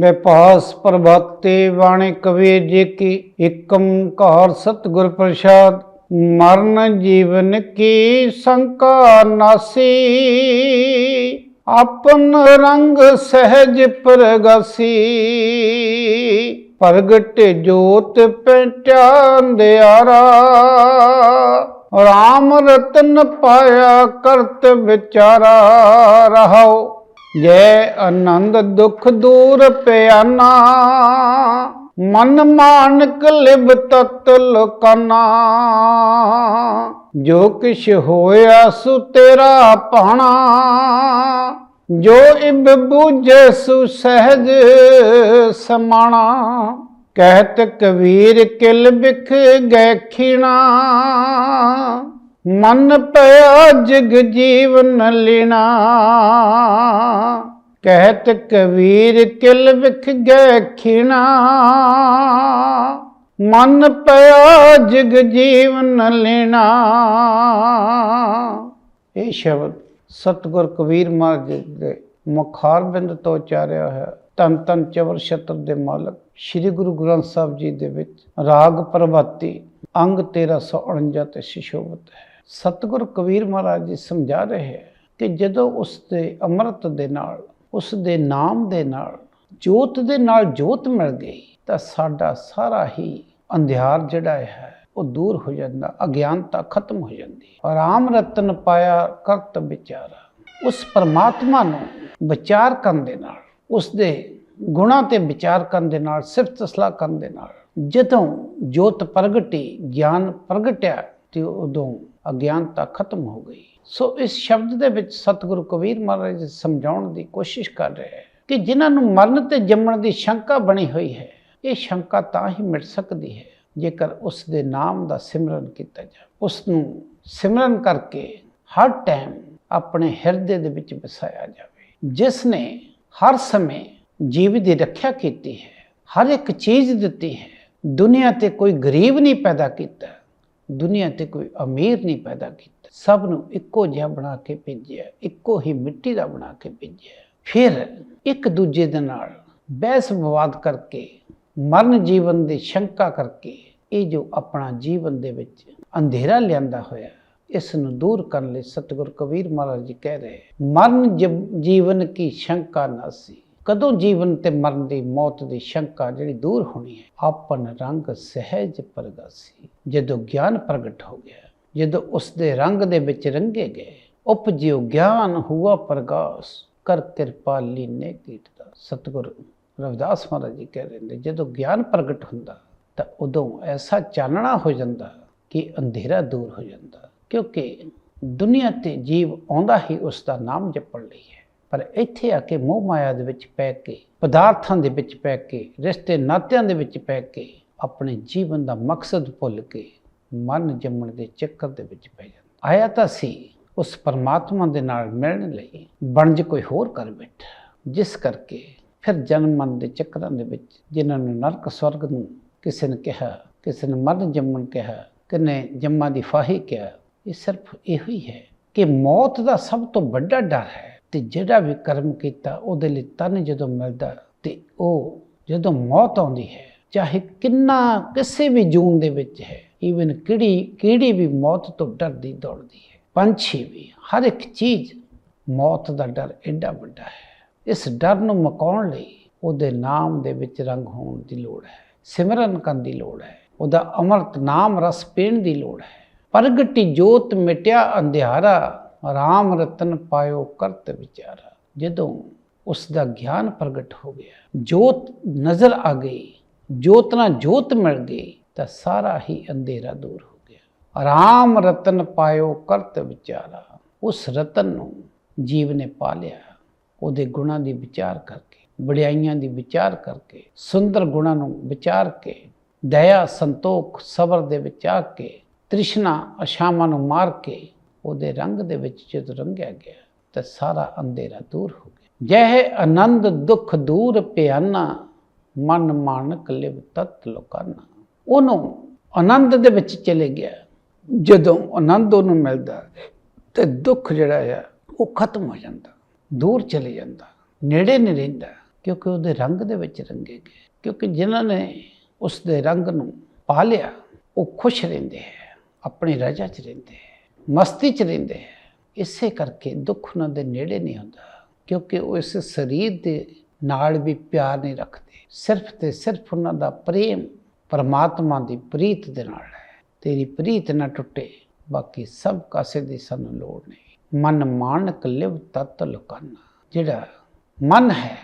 ਵਿਪਾਸ ਪ੍ਰਭਾਤੇ ਬਾਣੀ ਕਬੀਰ ਜੀ ਕੀ ਏਕਮ ਘਰ ਪ੍ਰਸਾਦ, ਮਰਨ ਜੀਵਨ ਕੀ ਸੰਕਾ ਨਾਸੀ, ਆਪਨ ਰੰਗ ਸਹਿਜ ਪ੍ਰਗਾਸੀ। ਪ੍ਰਗਟ ਜੋਤ ਪੈਟਿਆ ਦਿਆਰਾ ਰਾਮ ਰਤਨ ਪਾਇਆ ਕਰਤ ਵਿਚਾਰਾ। ਰਹਾਓ ਜੈ ਆਨੰਦ ਦੁਖ ਦੂਰ ਪਿਆਨਾ, ਮਨ ਮਾਨਕ ਲਿਬ ਤਤ ਲੋਕਾਨਾ। ਜੋ ਕਿਛ ਹੋਇਆ ਸੁ ਤੇਰਾ ਪਾਣਾ ਜੋ ਇਬ ਬੂਝੇ ਸੁ ਸਹਿਜ ਸਮਾਣਾ। ਕਹਿਤ ਕਬੀਰ ਕਿਲ ਬਿਖ ਗੈ ਖੀਣਾ ਮਨ ਪਿਆ ਜਗ ਜੀਵਨ ਲੀਣਾ। ਕਹਿਤ ਕਬੀਰ ਕਿਲ ਵਿਖ ਗੈ ਖੀਣਾ। ਮਨ ਪਿਆ ਜਗ ਜੀਵਨ ਲੀਣਾ। ਇਹ ਸ਼ਬਦ ਸਤਿਗੁਰ ਕਬੀਰ ਮਹਾਰਾਜ ਦੇ ਮੁਖਾਰ ਬਿੰਦ ਤੋਂ ਉਚਾਰਿਆ ਹੈ। ਤਨ ਤਨ ਚਵਰ ਛਤਰ ਦੇ ਮਾਲਕ। ਸ੍ਰੀ ਗੁਰੂ ਗ੍ਰੰਥ ਸਾਹਿਬ ਜੀ ਦੇ ਵਿੱਚ ਰਾਗ ਪ੍ਰਭਾਤੀ, ਅੰਗ 1349 ਤੇ ਸ਼ਿਸ਼ੋਭਤ ਹੈ। ਸਤਿਗੁਰ ਕਬੀਰ ਮਹਾਰਾਜ ਜੀ ਸਮਝਾ ਰਹੇ ਹੈ ਕਿ ਜਦੋਂ ਉਸ ਦੇ ਅੰਮ੍ਰਿਤ ਦੇ ਨਾਲ, ਉਸ ਦੇ ਨਾਮ ਦੇ ਨਾਲ, ਜੋਤ ਦੇ ਨਾਲ ਜੋਤ ਮਿਲ ਗਈ, ਤਾਂ ਸਾਡਾ ਸਾਰਾ ਹੀ ਅੰਧਿਆਰ ਜਿਹੜਾ ਹੈ, ਉਹ ਦੂਰ ਹੋ ਜਾਂਦਾ, ਅਗਿਆਨਤਾ ਖਤਮ ਹੋ ਜਾਂਦੀ। ਆਰਾਮ ਰਤਨ ਪਾਇਆ ਕਰਤ ਵਿਚਾਰਾ, ਉਸ ਪਰਮਾਤਮਾ ਨੂੰ ਵਿਚਾਰ ਕਰਨ ਦੇ ਨਾਲ, ਉਸ ਦੇ ਗੁਣਾ ਤੇ ਵਿਚਾਰ ਕਰਨ ਦੇ ਨਾਲ, ਸਿਫਤ ਸਲਾਹ ਕਰਨ ਦੇ ਨਾਲ, ਜਦੋਂ ਜੋਤ ਪ੍ਰਗਟੀ, ਗਿਆਨ ਪ੍ਰਗਟਿਆ, ਤੇ ਉਦੋਂ ਅਗਿਆਨਤਾ ਖਤਮ ਹੋ ਗਈ। ਸੋ ਇਸ ਸ਼ਬਦ ਦੇ ਵਿੱਚ ਸਤਿਗੁਰੂ ਕਬੀਰ ਮਹਾਰਾਜ ਸਮਝਾਉਣ ਦੀ ਕੋਸ਼ਿਸ਼ ਕਰ ਰਿਹਾ ਹੈ ਕਿ ਜਿਨ੍ਹਾਂ ਨੂੰ ਮਰਨ ਤੇ ਜੰਮਣ ਦੀ ਸ਼ੰਕਾ ਬਣੀ ਹੋਈ ਹੈ, ਇਹ ਸ਼ੰਕਾ ਤਾਂ ਹੀ ਮਿਟ ਸਕਦੀ ਹੈ, ਜੇਕਰ ਉਸ ਦੇ ਨਾਮ ਦਾ ਸਿਮਰਨ ਕੀਤਾ ਜਾਵੇ। ਉਸ ਨੂੰ ਸਿਮਰਨ ਕਰਕੇ ਹਰ ਟਾਈਮ ਆਪਣੇ ਹਿਰਦੇ ਦੇ ਵਿੱਚ ਵਸਾਇਆ ਜਾਵੇ, ਜਿਸ ਨੇ ਹਰ ਸਮੇਂ ਜੀਵ ਦੀ ਰੱਖਿਆ ਕੀਤੀ ਹੈ, ਹਰ ਇੱਕ ਚੀਜ਼ ਦਿੱਤੀ ਹੈ। ਦੁਨੀਆ ਤੇ ਕੋਈ ਗਰੀਬ ਨਹੀਂ ਪੈਦਾ ਕੀਤਾ, ਦੁਨੀਆ ਤੇ ਕੋਈ ਅਮੀਰ ਨਹੀਂ ਪੈਦਾ ਕੀਤਾ। ਸਭ ਨੂੰ ਇੱਕੋ ਜਿਹਾ ਬਣਾ ਕੇ ਭੇਜਿਆ, ਇੱਕੋ ਹੀ ਮਿੱਟੀ ਦਾ ਬਣਾ ਕੇ ਭੇਜਿਆ। ਫਿਰ ਇੱਕ ਦੂਜੇ ਦੇ ਨਾਲ ਬਹਿਸ ਵਿਵਾਦ ਕਰਕੇ, ਮਰਨ ਜੀਵਨ ਦੀ ਸ਼ੰਕਾ ਕਰਕੇ, ਇਹ ਜੋ ਆਪਣਾ ਜੀਵਨ ਦੇ ਵਿੱਚ ਅੰਧੇਰਾ ਲਿਆਂਦਾ ਹੋਇਆ, ਇਸ ਨੂੰ ਦੂਰ ਕਰਨ ਲਈ ਸਤਿਗੁਰ ਕਬੀਰ ਮਹਾਰਾਜ ਜੀ ਕਹਿ ਰਹੇ, ਮਰਨ ਜੀਵਨ ਕੀ ਸ਼ੰਕਾ ਨਾਸੀ ਕਦੋਂ ਜੀਵਨ ਤੇ ਮਰਨ ਦੀ ਮੌਤ ਦੀ ਸ਼ੰਕਾ ਜਿਹੜੀ ਦੂਰ ਹੋਣੀ ਹੈ, ਆਪਨ ਰੰਗ ਸਹਿਜ ਪ੍ਰਗਾਸੀ। ਜਦੋਂ ਗਿਆਨ ਪ੍ਰਗਟ ਹੋ ਗਿਆ, ਜਦੋਂ ਉਸ ਦੇ ਰੰਗ ਦੇ ਵਿੱਚ ਰੰਗੇ ਗਏ, ਉਪਜਿਓ ਗਿਆਨ ਹੁਆ ਪ੍ਰਗਾਸ, ਕਰ ਕਿਰਪਾ ਲੀਨੇ ਕੀਟਦਾ ਸਤਿਗੁਰ ਰਵਿਦਾਸ ਮਹਾਰਾਜ ਜੀ ਕਹਿ ਰਹੇ ਨੇ, ਜਦੋਂ ਗਿਆਨ ਪ੍ਰਗਟ ਹੁੰਦਾ, ਤਾਂ ਉਦੋਂ ਐਸਾ ਚਾਨਣਾ ਹੋ ਜਾਂਦਾ ਕਿ ਅੰਧੇਰਾ ਦੂਰ ਹੋ ਜਾਂਦਾ, ਕਿਉਂਕਿ ਦੁਨੀਆ ਤੇ ਜੀਵ ਆਉਂਦਾ ਹੀ ਉਸ ਦਾ ਨਾਮ ਜਪਣ ਲਈ ਹੈ। ਪਰ ਇੱਥੇ ਆ ਕੇ ਮੋਹ ਮਾਇਆ ਦੇ ਵਿੱਚ ਪੈ ਕੇ, ਪਦਾਰਥਾਂ ਦੇ ਵਿੱਚ ਪੈ ਕੇ, ਰਿਸ਼ਤੇ ਨਾਤਿਆਂ ਦੇ ਵਿੱਚ ਪੈ ਕੇ, ਆਪਣੇ ਜੀਵਨ ਦਾ ਮਕਸਦ ਭੁੱਲ ਕੇ ਮਨ ਜੰਮਣ ਦੇ ਚੱਕਰ ਦੇ ਵਿੱਚ ਪੈ ਜਾਂਦਾ। ਆਇਆ ਤਾਂ ਸੀ, ਉਸ ਪਰਮਾਤਮਾ ਦੇ ਨਾਲ ਮਿਲਣ ਲਈ ਬਣਜ ਕੋਈ ਹੋਰ ਕਰ ਬੈਠਾ, ਜਿਸ ਕਰਕੇ ਫਿਰ ਜਨਮ ਮਨ ਦੇ ਚੱਕਰਾਂ ਦੇ ਵਿੱਚ ਜਿਨ੍ਹਾਂ ਨੂੰ ਨਰਕ ਸਵਰਗ ਨੂੰ ਕਿਸੇ ਨੇ ਕਿਹਾ, ਕਿਸੇ ਨੇ ਮਰਨ ਜੰਮਣ ਕਿਹਾ, ਕਿਨੇ ਜੰਮਾਂ ਦੀ ਫਾਹੀ ਕਿਹਾ, ਇਹ ਸਿਰਫ ਇਹੋ ਹੀ ਹੈ ਕਿ ਮੌਤ ਦਾ ਸਭ ਤੋਂ ਵੱਡਾ ਡਰ ਹੈ। ਤੇ ਜਿਹੜਾ ਵੀ ਕਰਮ ਕੀਤਾ, ਉਹਦੇ ਲਈ ਤਨ ਜਦੋਂ ਮਿਲਦਾ ਤੇ ਉਹ ਜਦੋਂ ਮੌਤ ਆਉਂਦੀ ਹੈ, ਚਾਹੇ ਕਿੰਨਾ ਕਿਸੇ ਵੀ ਜੂਨ ਦੇ ਵਿੱਚ ਹੈ ਈਵਨ ਕਿਹੜੀ ਕਿਹੜੀ ਵੀ ਮੌਤ ਤੋਂ ਡਰਦੀ ਦੌੜਦੀ ਹੈ, ਪੰਛੀ ਵੀ, ਹਰ ਇੱਕ ਚੀਜ਼ ਮੌਤ ਦਾ ਡਰ ਐਡਾ ਵੱਡਾ ਹੈ। ਇਸ ਡਰ ਨੂੰ ਮਕਾਉਣ ਲਈ ਉਹਦੇ ਨਾਮ ਦੇ ਵਿੱਚ ਰੰਗ ਹੋਣ ਦੀ ਲੋੜ ਹੈ, ਸਿਮਰਨ ਕਰਨ ਦੀ ਲੋੜ ਹੈ, ਉਹਦਾ ਅੰਮ੍ਰਿਤ ਨਾਮ ਰਸ ਪੀਣ ਦੀ ਲੋੜ ਹੈ। ਪ੍ਰਗਟੀ ਜੋਤ ਮਿਟਿਆ ਅੰਧਿਆਰਾ ਰਾਮ ਰਤਨ ਪਾਇਓ ਕਰਤ ਵਿਚਾਰਾ। ਜਦੋਂ ਉਸ ਦਾ ਗਿਆਨ ਪ੍ਰਗਟ ਹੋ ਗਿਆ, ਜੋਤ ਨਜ਼ਰ ਆ ਗਈ, ਜੋਤ ਨਾਲ ਜੋਤ ਮਿਲ ਗਈ, ਤਾਂ ਸਾਰਾ ਹੀ ਅੰਧੇਰਾ ਦੂਰ ਹੋ ਗਿਆ। ਰਾਮ ਰਤਨ ਪਾਇਓ ਕਰਤ ਵਿਚਾਰਾ। ਉਸ ਰਤਨ ਨੂੰ ਜੀਵ ਨੇ ਪਾ ਲਿਆ। ਉਹਦੇ ਗੁਣਾਂ ਦੀ ਵਿਚਾਰ ਕਰਕੇ, ਵਡਿਆਈਆਂ ਦੀ ਵਿਚਾਰ ਕਰਕੇ, ਸੁੰਦਰ ਗੁਣਾਂ ਨੂੰ ਵਿਚਾਰ ਕੇ, ਦਇਆ, ਸੰਤੋਖ, ਸਬਰ ਦੇ ਵਿੱਚ ਆ ਕੇ, ਤ੍ਰਿਸ਼ਨਾ ਅਸ਼ਾਵਾਂ ਨੂੰ ਮਾਰ ਕੇ ਉਹਦੇ ਰੰਗ ਦੇ ਵਿੱਚ ਜਦ ਰੰਗਿਆ ਗਿਆ ਤਾਂ ਸਾਰਾ ਅੰਧੇਰਾ ਦੂਰ ਹੋ ਗਿਆ। ਜਹ ਆਨੰਦ ਦੁੱਖ ਦੂਰ ਪਿਆਨਾ, ਮਨ ਮਾਨਕ ਲਿਵ ਤਤ ਲੋਕਾਨਾ। ਉਹਨੂੰ ਆਨੰਦ ਦੇ ਵਿੱਚ ਚਲੇ ਗਿਆ। ਜਦੋਂ ਆਨੰਦ ਉਹਨੂੰ ਮਿਲਦਾ ਤੇ ਦੁੱਖ ਜਿਹੜਾ ਆ, ਉਹ ਖਤਮ ਹੋ ਜਾਂਦਾ, ਦੂਰ ਚਲੇ ਜਾਂਦਾ, ਨੇੜੇ ਨਹੀਂ ਰਹਿੰਦਾ, ਕਿਉਂਕਿ ਉਹਦੇ ਰੰਗ ਦੇ ਵਿੱਚ ਰੰਗੇ ਗਏ। ਕਿਉਂਕਿ ਜਿਨ੍ਹਾਂ ਨੇ ਉਸ ਦੇ ਰੰਗ ਨੂੰ ਪਾ ਲਿਆ ਉਹ ਖੁਸ਼ ਰਹਿੰਦੇ ਹੈ, ਆਪਣੀ ਰਜਾ 'ਚ ਰਹਿੰਦੇ ਹੈ। ਮਸਤੀ 'ਚ ਰਹਿੰਦੇ ਹੈ ਇਸੇ ਕਰਕੇ ਦੁੱਖ ਉਹਨਾਂ ਦੇ ਨੇੜੇ ਨਹੀਂ ਹੁੰਦਾ, ਕਿਉਂਕਿ ਉਹ ਇਸ ਸਰੀਰ ਦੇ ਨਾਲ ਵੀ ਪਿਆਰ ਨਹੀਂ ਰੱਖਦੇ। ਸਿਰਫ ਤੇ ਸਿਰਫ ਉਹਨਾਂ ਦਾ ਪ੍ਰੇਮ ਪਰਮਾਤਮਾ ਦੀ ਪ੍ਰੀਤ ਦੇ ਨਾਲ ਹੈ। ਤੇਰੀ ਪ੍ਰੀਤ ਨਾ ਟੁੱਟੇ, ਬਾਕੀ ਸਭ ਕਾਸੇ ਦੀ ਸਾਨੂੰ ਲੋੜ ਨਹੀਂ। ਮਨ ਮਾਨਕ ਲਿਵ ਤਤ ਲੁਕਾਨਾ। ਜਿਹੜਾ ਮਨ ਹੈ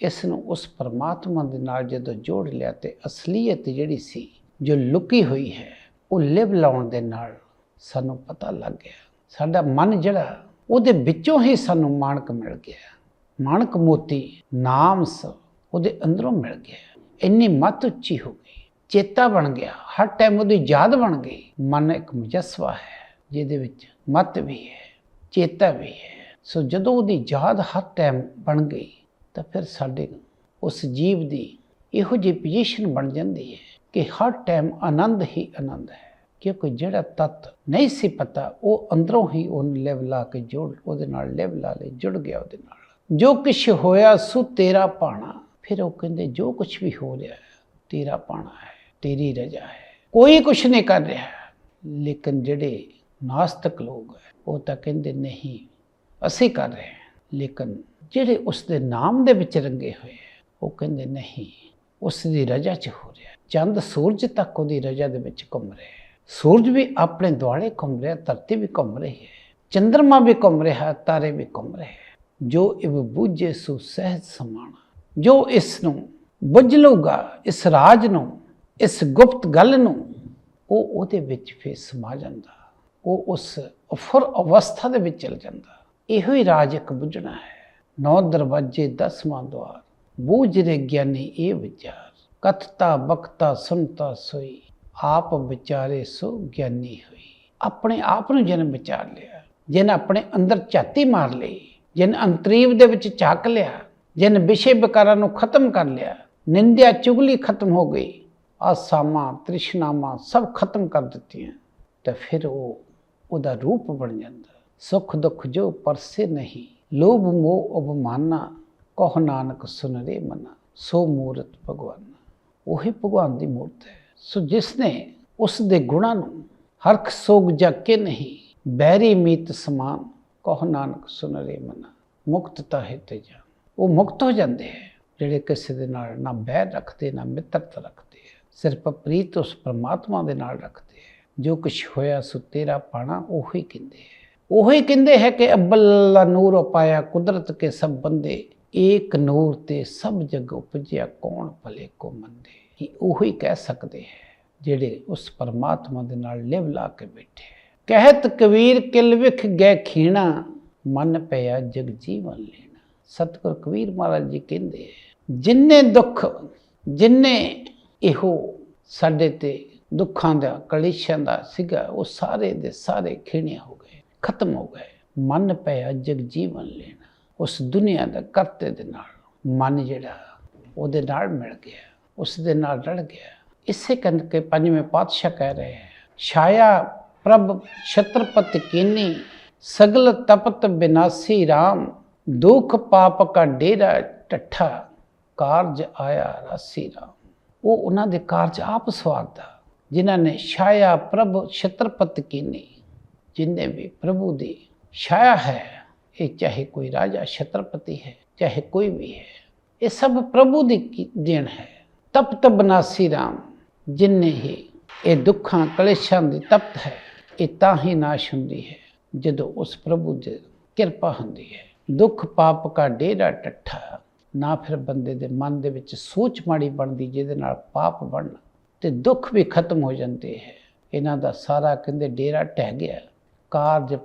ਇਸ ਨੂੰ ਉਸ ਪਰਮਾਤਮਾ ਦੇ ਨਾਲ ਜਦੋਂ ਜੋੜ ਲਿਆ ਤੇ ਅਸਲੀਅਤ ਜਿਹੜੀ ਸੀ, ਜੋ ਲੁਕੀ ਹੋਈ ਹੈ, ਉਹ ਲਿਵ ਲਾਉਣ ਦੇ ਨਾਲ ਸਾਨੂੰ ਪਤਾ ਲੱਗ ਗਿਆ। ਸਾਡਾ ਮਨ ਜਿਹੜਾ, ਉਹਦੇ ਵਿੱਚੋਂ ਹੀ ਸਾਨੂੰ ਮਾਣਕ ਮਿਲ ਗਿਆ। ਮਾਣਕ ਮੋਤੀ, ਨਾਮ ਸ ਉਹਦੇ ਅੰਦਰੋਂ ਮਿਲ ਗਿਆ। ਇੰਨੀ ਮਤ ਉੱਚੀ ਹੋ ਗਈ। ਚੇਤਾ ਬਣ ਗਿਆ। ਹਰ ਟਾਈਮ ਉਹਦੀ ਯਾਦ ਬਣ ਗਈ। ਮਨ ਇੱਕ ਮੁਜੱਸਵਾ ਹੈ, ਜਿਹਦੇ ਵਿੱਚ ਮਤ ਵੀ ਹੈ, ਚੇਤਾ ਵੀ ਹੈ। ਸੋ ਜਦੋਂ ਉਹਦੀ ਯਾਦ ਹਰ ਟਾਈਮ ਬਣ ਗਈ, ਤਾਂ ਫਿਰ ਸਾਡੇ ਉਸ ਜੀਵ ਦੀ ਇਹੋ ਜਿਹੀ ਪੋਜੀਸ਼ਨ ਬਣ ਜਾਂਦੀ ਹੈ ਕਿ ਹਰ ਟਾਈਮ ਆਨੰਦ ਹੀ ਆਨੰਦ ਹੈ। ਕਿਉਂਕਿ ਜਿਹੜਾ ਤਤ ਨਹੀਂ ਸੀ ਪਤਾ, ਉਹ ਅੰਦਰੋਂ ਹੀ ਉਹਨੂੰ ਲਿਵ ਲਾ ਕੇ ਜੋੜ, ਉਹਦੇ ਨਾਲ ਲਿਵ ਲਾ ਲੈ ਜੁੜ ਗਿਆ ਉਹਦੇ ਨਾਲ। ਜੋ ਕੁਛ ਹੋਇਆ ਸੋ ਤੇਰਾ ਪਾਣਾ। ਫਿਰ ਉਹ ਕਹਿੰਦੇ, ਜੋ ਕੁਛ ਵੀ ਹੋ ਰਿਹਾ ਤੇਰਾ ਪਾਣਾ ਹੈ, ਤੇਰੀ ਰਜਾ ਹੈ। ਕੋਈ ਕੁਛ ਨਹੀਂ ਕਰ ਰਿਹਾ। ਲੇਕਿਨ ਜਿਹੜੇ ਨਾਸਤਕ ਲੋਕ ਹੈ, ਉਹ ਤਾਂ ਕਹਿੰਦੇ, ਨਹੀਂ, ਅਸੀਂ ਕਰ ਰਹੇ ਹਾਂ। ਲੇਕਿਨ ਜਿਹੜੇ ਉਸ ਦੇ ਨਾਮ ਦੇ ਵਿੱਚ ਰੰਗੇ ਹੋਏ ਹੈ, ਉਹ ਕਹਿੰਦੇ, ਨਹੀਂ, ਉਸ ਦੀ ਰਜਾ 'ਚ ਹੋ ਰਿਹਾ ਚੰਦ ਸੂਰਜ ਤੱਕ ਉਹਦੀ ਰਜਾ ਦੇ ਵਿੱਚ ਘੁੰਮ ਰਿਹਾ ਸੂਰਜ ਵੀ ਆਪਣੇ ਦੁਆਲੇ ਘੁੰਮ ਰਿਹਾ, ਧਰਤੀ ਵੀ ਘੁੰਮ ਰਹੀ ਹੈ ਚੰ드ਰਮਾ ਵੀ ਘੁੰਮ ਰਿਹਾ, ਤਾਰੇ ਵੀ ਘੁੰਮ ਰਹੇ ਜੋ ਇਵ ਬੂਝੇ ਸੋ ਸਹਿਜ ਸਮਾਣਾ ਜੋ ਇਸ ਨੂੰ ਬੁੱਝ ਲਊਗਾ, ਇਸ ਰਾਜ ਨੂੰ, ਇਸ ਗੁਪਤ ਗੱਲ ਨੂੰ, ਉਹ ਉਹਦੇ ਵਿੱਚ ਫੇ ਸਮਾ ਜਾਂਦਾ, ਉਹ ਉਸ ਅਫਰ ਅਵਸਥਾ ਦੇ ਵਿੱਚ ਚਲ ਜਾਂਦਾ। ਇਹੋ ਹੀ ਰਾਜ ਇੱਕ ਬੁੱਝਣਾ ਹੈ। ਨੌ ਦਰਵਾਜੇ, ਦਸਵਾਂ ਦੁਆਰ ਬੂਝ ਰੇ ਗਿਆਨੀ ਇਹ ਵਿਚਾਰ, ਕਥਤਾ, ਬਖਤਾ ਸੁਨਤਾ ਸੋਈ। ਆਪ ਵਿਚਾਰੇ ਸੋ ਗਿਆਨੀ ਹੋਈ। ਆਪਣੇ ਆਪ ਨੂੰ ਜਨ ਵਿਚਾਰ ਲਿਆ ਜਿਨ ਆਪਣੇ ਅੰਦਰ ਝਾਤੀ ਮਾਰ ਲਈ ਜਿਨ ਅੰਤਰੀਵ ਦੇ ਵਿੱਚ ਝਾਕ ਲਿਆ ਜਿਨ ਵਿਸ਼ੇ ਵਿਕਾਰਾਂ ਨੂੰ ਖਤਮ ਕਰ ਲਿਆ, ਨਿੰਦਿਆ ਚੁਗਲੀ ਖਤਮ ਹੋ ਗਈ, ਆਸਾਮਾ, ਤ੍ਰਿਸ਼ਨਾਮਾ ਸਭ ਖਤਮ ਕਰ ਦਿੱਤੀਆਂ, ਤਾਂ ਫਿਰ ਉਹ ਉਹਦਾ ਰੂਪ ਬਣ ਜਾਂਦਾ। ਸੁਖ ਦੁੱਖ ਜੋ ਪਰਸੇ ਨਹੀਂ, ਲੋਭ ਮੋਹ ਅਭਮਾਨਾ ਕਹ ਨਾਨਕ ਸੁਨਰੇ ਮਨਾ, ਸੋ ਮੂਰਤ ਭਗਵਾਨ। ਉਹੀ ਭਗਵਾਨ ਦੀ ਮੂਰਤ ਹੈ। ਸੋ ਜਿਸ ਨੇ ਉਸ ਦੇ ਗੁਣਾਂ ਨੂੰ ਹਰਖ ਸੋਗ ਜਗ ਨਹੀਂ ਬੈਰੀ ਮੀਤ ਸਮਾਨ ਕਹ ਨਾਨਕ ਸੁਨ ਰੇ ਮਨਾ ਮੁਕਤਤਾ ਹੈ ਤੇ ਜਾਨ। ਉਹ ਮੁਕਤ ਹੋ ਜਾਂਦੇ ਹੈ, ਜਿਹੜੇ ਕਿਸੇ ਦੇ ਨਾਲ ਨਾ ਬੈਰ ਰੱਖਦੇ, ਨਾ ਮਿੱਤਰਤਾ ਰੱਖਦੇ ਹੈ। ਸਿਰਫ ਪ੍ਰੀਤ ਉਸ ਪਰਮਾਤਮਾ ਦੇ ਨਾਲ ਰੱਖਦੇ ਹੈ। ਜੋ ਕੁਛ ਹੋਇਆ ਸੋ ਤੇਰਾ ਪਾਣਾ ਉਹੀ ਕਹਿੰਦੇ ਹੈ। ਉਹੀ ਕਹਿੰਦੇ ਹੈ ਕਿ ਅੱਬਲ ਨੂਰ ਪਾਇਆ ਕੁਦਰਤ ਕੇ ਸਭ ਬੰਦੇ, ਏਕ ਨੂਰ ਤੇ ਸਭ ਜਗ ਉਪਜਿਆ ਕੌਣ ਭਲੇ ਕੋ ਮੰਦੇ। ਹੀ ਉਹੀ ਕਹਿ ਸਕਦੇ ਹੈ ਜਿਹੜੇ ਉਸ ਪਰਮਾਤਮਾ ਦੇ ਨਾਲ ਲਿਵ ਲਾ ਕੇ ਬੈਠੇ ਹੈ। ਕਹਿਤ ਕਬੀਰ ਕਿਲ ਵਿਖ ਗਏ ਖੀਣਾ ਮਨ ਪਿਆ ਜਗ ਜੀਵਨ ਲੈਣਾ। ਸਤਿਗੁਰ ਕਬੀਰ ਮਹਾਰਾਜ ਜੀ ਕਹਿੰਦੇ ਹੈ, ਜਿੰਨੇ ਦੁੱਖ ਜਿੰਨੇ ਇਹੋ ਸਾਡੇ ਤੇ ਦੁੱਖਾਂ ਦਾ ਕਲੇਸ਼ਾਂ ਦਾ ਸੀਗਾ ਉਹ ਸਾਰੇ ਦੇ ਸਾਰੇ ਖਿਹਣੇ ਹੋ ਗਏ ਖਤਮ ਹੋ ਗਏ। ਮਨ ਪਿਆ ਜਗ ਜੀਵਨ ਲੈਣਾ। ਉਸ ਦੁਨੀਆ ਦਾ ਕਰਤੇ ਦੇ ਨਾਲ ਮਨ ਜਿਹੜਾ ਉਹਦੇ ਨਾਲ ਮਿਲ ਗਿਆ। ਉਸ ਦੇ ਨਾਲ ਰਲ ਗਿਆ। ਇਸੇ ਕਰਕੇ ਪੰਜਵੇਂ ਪਾਤਸ਼ਾਹ ਕਹਿ ਰਹੇ ਹੈ, ਛਾਇਆ ਪ੍ਰਭ ਛਤਰਪਤ ਕੀਨੀ, ਸਗਲ ਤਪਤ ਬਿਨਾਸੀ RAM ਦੁਖ ਪਾਪ ਕਾ ਡੇਰਾ ਟੱਠਾ, ਕਾਰਜ ਆਇਆ ਰਾਸੀ ਰਾਮ। ਉਹ ਉਹਨਾਂ ਦੇ ਕਾਰਜ ਆਪ ਸਵਾਰਦਾ, ਜਿਨ੍ਹਾਂ ਨੇ ਛਾਇਆ ਪ੍ਰਭ ਛਤਰਪਤ ਕੀਨੀ ਜਿਨਨੇ ਵੀ ਪ੍ਰਭੂ ਦੀ ਛਾਇਆ ਹੈ, ਇਹ ਚਾਹੇ ਕੋਈ ਰਾਜਾ ਛਤਰਪਤੀ ਹੈ, ਚਾਹੇ ਕੋਈ ਵੀ ਹੈ, ਇਹ ਸਭ ਪ੍ਰਭੂ ਦੀ ਦੇਣ ਹੈ। ਤਪਤ ਬਨਾਸੀ ਰਾਮ ਜਿਨਨੇ ਹੀ ਇਹ ਦੁੱਖਾਂ ਕਲੇਸ਼ਾਂ ਦੀ ਤਪਤ ਹੈ, ਇਹ ਤਾਂ ਹੀ ਨਾਸ਼ ਹੁੰਦੀ ਹੈ, ਜਦੋਂ ਉਸ ਪ੍ਰਭੂ ਦੀ ਕਿਰਪਾ ਹੁੰਦੀ ਹੈ। ਦੁੱਖ ਪਾਪ ਕਾ ਡੇਰਾ ਟੱਠਾ, ਨਾ ਫਿਰ ਬੰਦੇ ਦੇ ਮਨ ਦੇ ਵਿੱਚ ਸੋਚ ਮਾੜੀ ਬਣਦੀ, ਜਿਹਦੇ ਨਾਲ ਪਾਪ ਬਣਨ, ਤੇ ਦੁੱਖ ਵੀ ਖਤਮ ਹੋ ਜਾਂਦੇ ਹੈ। ਇਹਨਾਂ ਦਾ ਸਾਰਾ ਕਹਿੰਦੇ ਡੇਰਾ ਟਹਿ ਗਿਆ। ਕਾਰਜ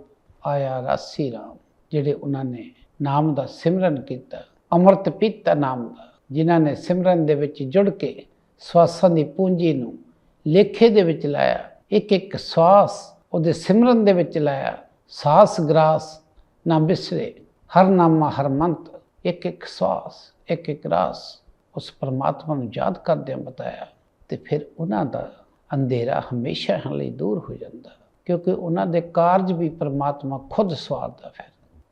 ਆਇਆ ਰਾਸੀ ਰਾਮ, ਜਿਹੜੇ ਉਹਨਾਂ ਨੇ ਨਾਮ ਦਾ ਸਿਮਰਨ ਕੀਤਾ, ਅੰਮ੍ਰਿਤ ਪੀਤਾ ਨਾਮ ਦਾ। ਜਿਨ੍ਹਾਂ ਨੇ ਸਿਮਰਨ ਦੇ ਵਿੱਚ ਜੁੜ ਕੇ ਸਵਾਸਾਂ ਦੀ ਪੂੰਜੀ ਨੂੰ ਲੇਖੇ ਦੇ ਵਿੱਚ ਲਾਇਆ। ਇੱਕ ਇੱਕ ਸਵਾਸ ਉਹਦੇ ਸਿਮਰਨ ਦੇ ਵਿੱਚ ਲਾਇਆ। ਸਾਸ ਗਰਾਸ ਨਾ ਬਿਸਰੇ, ਹਰ ਨਾਮਾ ਹਰ ਮੰਤ। ਇੱਕ ਇੱਕ ਸਵਾਸ, ਇੱਕ ਇੱਕ ਰਾਸ ਉਸ ਪਰਮਾਤਮਾ ਨੂੰ ਯਾਦ ਕਰਦਿਆਂ ਬਤਾਇਆ ਤੇ ਫਿਰ ਉਹਨਾਂ ਦਾ ਅੰਧੇਰਾ ਹਮੇਸ਼ਾ ਲਈ ਦੂਰ ਹੋ ਜਾਂਦਾ। ਕਿਉਂਕਿ ਉਹਨਾਂ ਦੇ ਕਾਰਜ ਵੀ ਪਰਮਾਤਮਾ ਖੁਦ ਸਵਾਰਦਾ ਫਿਰ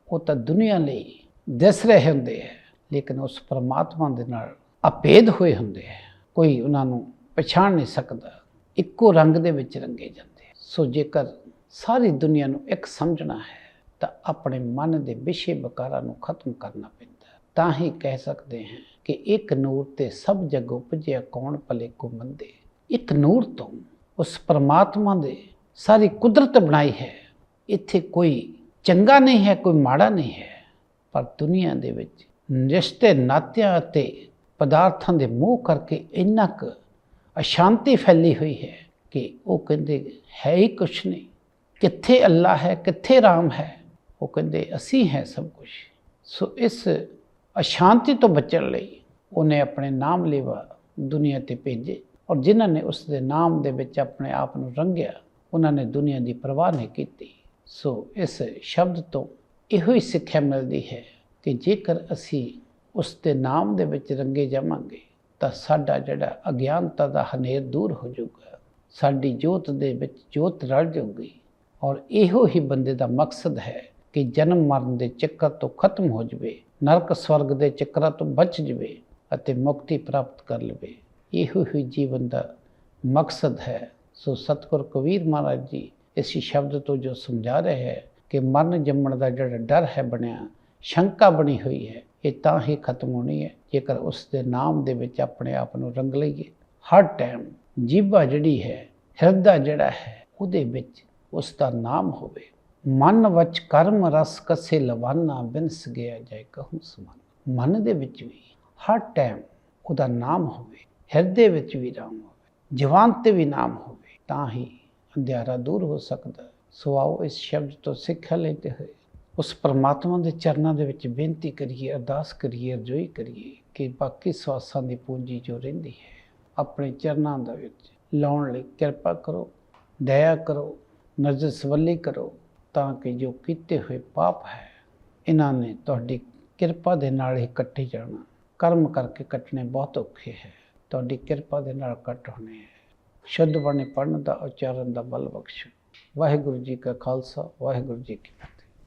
ਉਹ ਤਾਂ ਦੁਨੀਆ ਲਈ ਦਿਸ ਰਹੇ ਹੁੰਦੇ ਹੈ। ਲੇਕਿਨ ਉਸ ਪਰਮਾਤਮਾ ਦੇ ਨਾਲ ਅਭੇਦ ਹੋਏ ਹੁੰਦੇ ਹੈ ਕੋਈ ਉਹਨਾਂ ਨੂੰ ਪਛਾਣ ਨਹੀਂ ਸਕਦਾ। ਇੱਕੋ ਰੰਗ ਦੇ ਵਿੱਚ ਰੰਗੇ ਜਾਂਦੇ ਸੋ ਜੇਕਰ ਸਾਰੀ ਦੁਨੀਆ ਨੂੰ ਇੱਕ ਸਮਝਣਾ ਹੈ, ਤਾਂ ਆਪਣੇ ਮਨ ਦੇ ਵਿਸ਼ੇ ਬਕਾਰਾਂ ਨੂੰ ਖਤਮ ਕਰਨਾ ਪੈਂਦਾ ਤਾਂ ਹੀ ਕਹਿ ਸਕਦੇ ਹਾਂ ਕਿ ਇੱਕ ਨੂਰ ਤੇ ਸਭ ਜਗ ਉਪਜਿਆ ਕੌਣ ਭਲੇ ਕੋ ਮੰਦੇ ਇੱਕ ਨੂਰ ਤੋਂ ਉਸ ਪਰਮਾਤਮਾ ਦੇ ਸਾਰੀ ਕੁਦਰਤ ਬਣਾਈ ਹੈ। ਇੱਥੇ ਕੋਈ ਚੰਗਾ ਨਹੀਂ ਹੈ, ਕੋਈ ਮਾੜਾ ਨਹੀਂ ਹੈ। ਪਰ ਦੁਨੀਆ ਦੇ ਵਿੱਚ ਰਿਸ਼ਤੇ ਨਾਤਿਆਂ ਅਤੇ ਪਦਾਰਥਾਂ ਦੇ ਮੋਹ ਕਰਕੇ ਇੰਨਾ ਕੁ ਅਸ਼ਾਂਤੀ ਫੈਲੀ ਹੋਈ ਹੈ ਕਿ ਉਹ ਕਹਿੰਦੇ ਹੈ ਹੀ ਕੁਛ ਨਹੀਂ। ਕਿੱਥੇ ਅੱਲਾ ਹੈ, ਕਿੱਥੇ ਰਾਮ ਹੈ, ਉਹ ਕਹਿੰਦੇ ਅਸੀਂ ਹੈ ਸਭ ਕੁਝ ਸੋ ਇਸ ਅਸ਼ਾਂਤੀ ਤੋਂ ਬਚਣ ਲਈ ਉਹਨੇ ਆਪਣੇ ਨਾਮ ਲੇਵਾ ਦੁਨੀਆ ਤੇ ਭੇਜੇ ਔਰ ਜਿਨ੍ਹਾਂ ਨੇ ਉਸ ਦੇ ਨਾਮ ਦੇ ਵਿੱਚ ਆਪਣੇ ਆਪ ਨੂੰ ਰੰਗਿਆ, ਉਹਨਾਂ ਨੇ ਦੁਨੀਆ ਦੀ ਪਰਵਾਹ ਨਹੀਂ ਕੀਤੀ। ਸੋ ਇਸ ਸ਼ਬਦ ਤੋਂ ਇਹੋ ਹੀ ਸਿੱਖਿਆ ਮਿਲਦੀ ਹੈ। ਕਿ ਜੇਕਰ ਅਸੀਂ ਉਸ ਦੇ ਨਾਮ ਦੇ ਵਿੱਚ ਰੰਗੇ ਜਾਵਾਂਗੇ, ਤਾਂ ਸਾਡਾ ਜਿਹੜਾ ਅਗਿਆਨਤਾ ਦਾ ਹਨੇਰ ਦੂਰ ਹੋ ਜਾਊਗਾ। ਸਾਡੀ ਜੋਤ ਦੇ ਵਿੱਚ ਜੋਤ ਰਲ ਜਾਊਗੀ। ਔਰ ਇਹੋ ਹੀ ਬੰਦੇ ਦਾ ਮਕਸਦ ਹੈ ਕਿ ਜਨਮ ਮਰਨ ਦੇ ਚੱਕਰ ਤੋਂ ਖਤਮ ਹੋ ਜਾਵੇ, ਨਰਕ ਸਵਰਗ ਦੇ ਚੱਕਰਾਂ ਤੋਂ ਬਚ ਜਾਵੇ ਅਤੇ ਮੁਕਤੀ ਪ੍ਰਾਪਤ ਕਰ ਲਵੇ। ਇਹੋ ਹੀ ਜੀਵਨ ਦਾ ਮਕਸਦ ਹੈ। ਸੋ ਸਤਿਗੁਰ ਕਬੀਰ ਮਹਾਰਾਜ ਜੀ ਇਸ ਸ਼ਬਦ ਤੋਂ ਜੋ ਸਮਝਾ ਰਹੇ ਹੈ ਕਿ ਮਰਨ ਜੰਮਣ ਦਾ ਜਿਹੜਾ ਡਰ ਹੈ ਬਣਿਆ ਸ਼ੰਕਾ ਬਣੀ ਹੋਈ ਹੈ, ਇਹ ਤਾਂ ਹੀ ਖਤਮ ਹੋਣੀ ਹੈ, ਜੇਕਰ ਉਸ ਦੇ ਨਾਮ ਦੇ ਵਿੱਚ ਆਪਣੇ ਆਪ ਨੂੰ ਰੰਗ ਲਈਏ। ਹਰ ਟਾਈਮ ਜੀਭਾ ਜਿਹੜੀ ਹੈ, ਹਿਰਦਾ ਜਿਹੜਾ ਹੈ, ਉਹਦੇ ਵਿੱਚ ਉਸ ਦਾ ਨਾਮ ਹੋਵੇ। ਮਨ ਵਿੱਚ ਕਰਮ ਰਸ ਕਸੇ ਲਵਾਨਾ ਬਿਨਸ ਗਿਆ ਜਾਏ ਕਹੂੰ ਸਮਾਨ। ਮਨ ਦੇ ਵਿੱਚ ਵੀ ਹਰ ਟਾਈਮ ਉਹਦਾ ਨਾਮ ਹੋਵੇ, ਹਿਰਦੇ ਵਿੱਚ ਵੀ ਨਾਮ ਹੋਵੇ ਜਵਾਨ ਤੇ ਵੀ ਨਾਮ ਹੋਵੇ, ਤਾਂ ਹੀ ਅੰਧਿਆਰਾ ਦੂਰ ਹੋ ਸਕਦਾ। ਹੈ। ਸੋ ਆਓ ਇਸ ਸ਼ਬਦ ਤੋਂ ਸਿੱਖਿਆ ਲੈਂਦੇ ਹੋਏ ਉਸ ਪਰਮਾਤਮਾ ਦੇ ਚਰਨਾਂ ਦੇ ਵਿੱਚ ਬੇਨਤੀ ਕਰੀਏ, ਅਰਦਾਸ ਕਰੀਏ, ਅਰਜ਼ੋਈ ਕਰੀਏ ਕਿ ਬਾਕੀ ਸਵਾਸਾਂ ਦੀ ਪੂੰਜੀ ਜੋ ਰਹਿੰਦੀ ਹੈ, ਆਪਣੇ ਚਰਨਾਂ ਦੇ ਵਿੱਚ ਲਾਉਣ ਲਈ ਕਿਰਪਾ ਕਰੋ, ਦਇਆ ਕਰੋ ਨਜ਼ਰ ਸਵੱਲੀ ਕਰੋ ਤਾਂ ਕਿ ਜੋ ਕੀਤੇ ਹੋਏ ਪਾਪ ਹੈ, ਇਹਨਾਂ ਨੇ ਤੁਹਾਡੀ ਕਿਰਪਾ ਦੇ ਨਾਲ ਹੀ ਕੱਟੇ ਜਾਣਾ। ਕਰਮ ਕਰਕੇ ਕੱਟਣੇ ਬਹੁਤ ਔਖੇ ਹੈ, ਤੁਹਾਡੀ ਕਿਰਪਾ ਦੇ ਨਾਲ ਕੱਟ ਹੋਣੇ ਹੈ। ਸ਼ੁੱਧ ਬਾਣੀ ਪੜਨ ਦਾ, ਉਚਾਰਨ ਦਾ ਬਲ ਬਖਸ਼ੋ। ਵਾਹਿਗੁਰੂ ਜੀ ਕਾ ਖਾਲਸਾ, ਵਾਹਿਗੁਰੂ ਜੀ ਕੀ ਫਤਿਹ।